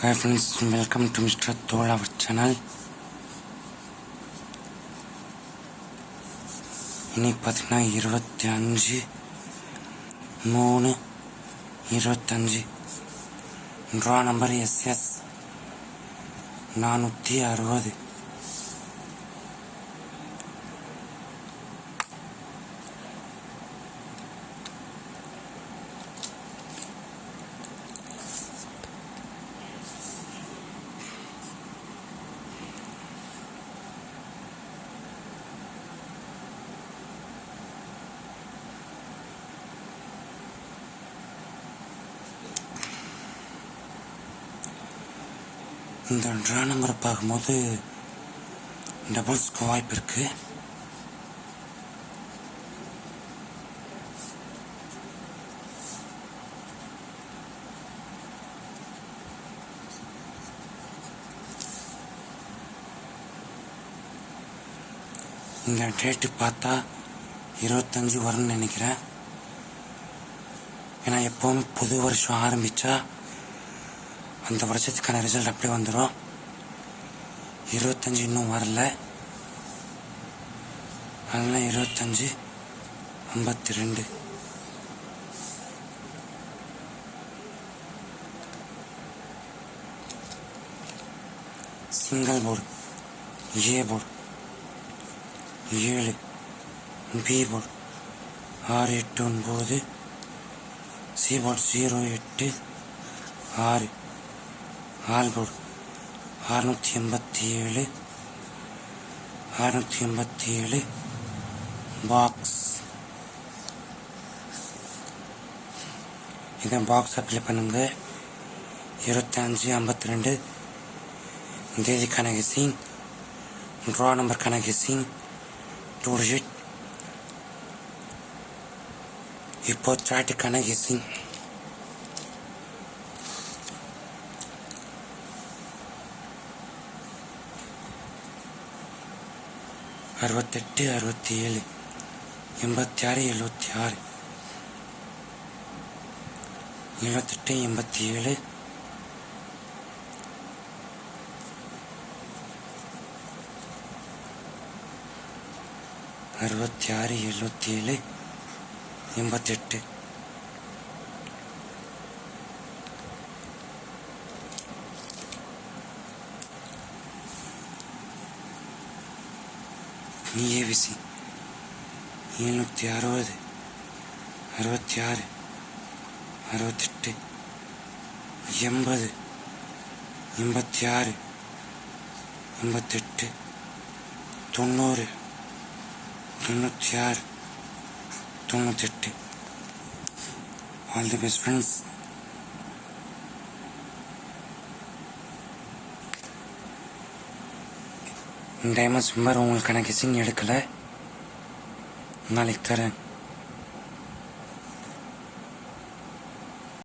Hi friends welcome to mister தோல் our channel இன்னைக்கு பார்த்தீங்கன்னா இருபத்தி அஞ்சு மூணு இருபத்தஞ்சு. ட்ரா நம்பர் எஸ்எஸ் நானூற்றி அறுபது. இந்த ட்ரா நம்பரை பார்க்கும்போது டபுள்ஸ்க்கு வாய்ப்பு இருக்கு. இந்த டேட்டு பார்த்தா இருபத்தஞ்சு வரும்னு நினைக்கிறேன். ஏன்னா எப்போவுமே புது வருஷம் ஆரம்பித்தா அந்த வருஷத்துக்கான ரிசல்ட் அப்படியே வந்துடும் இருபத்தஞ்சு இன்னும் வரல. அதனால் இருபத்தஞ்சு ஐம்பத்தி ரெண்டு சிங்கிள் போர்டு ஏ போர்டு ஏழு பி போர்டு ஆறு எட்டு ஒன்பது சி போர்டு ஜீரோ எட்டு ஆறு. ஆல்போர்டு அறுநூற்றி எண்பத்தி ஏழு அறுநூற்றி எண்பத்தி ஏழு பாக்ஸ் இதை பாக்ஸ் அப்ளை பண்ணுங்க. இருபத்தஞ்சி ஐம்பத்தி ரெண்டு தேதிக்கான கெஸிங் ட்ரா நம்பருக்கான கெஸிங் டூ டிஜிட் இப்போ சாட்டுக்கான கெஸிங் அறுபத்தெட்டு அறுபத்தி ஏழு எண்பத்தி ஆறு எழுபத்தி ஆறு எழுபத்தெட்டு எண்பத்தி ஏழு அறுபத்தி ஆறு எழுபத்தி ஏழு எண்பத்தெட்டு. ஏவிசி எழுநூற்றி அறுபது அறுபத்தி ஆறு அறுபத்தெட்டு எண்பது எண்பத்தி ஆறு எண்பத்தெட்டு தொண்ணூறு தொண்ணூற்றி ஆறு தொண்ணூத்தெட்டு all the best friends diamonds swimmer உங்களுக்கான கெஸிங் எடுக்கலை. நாளைக்கு தரேன்.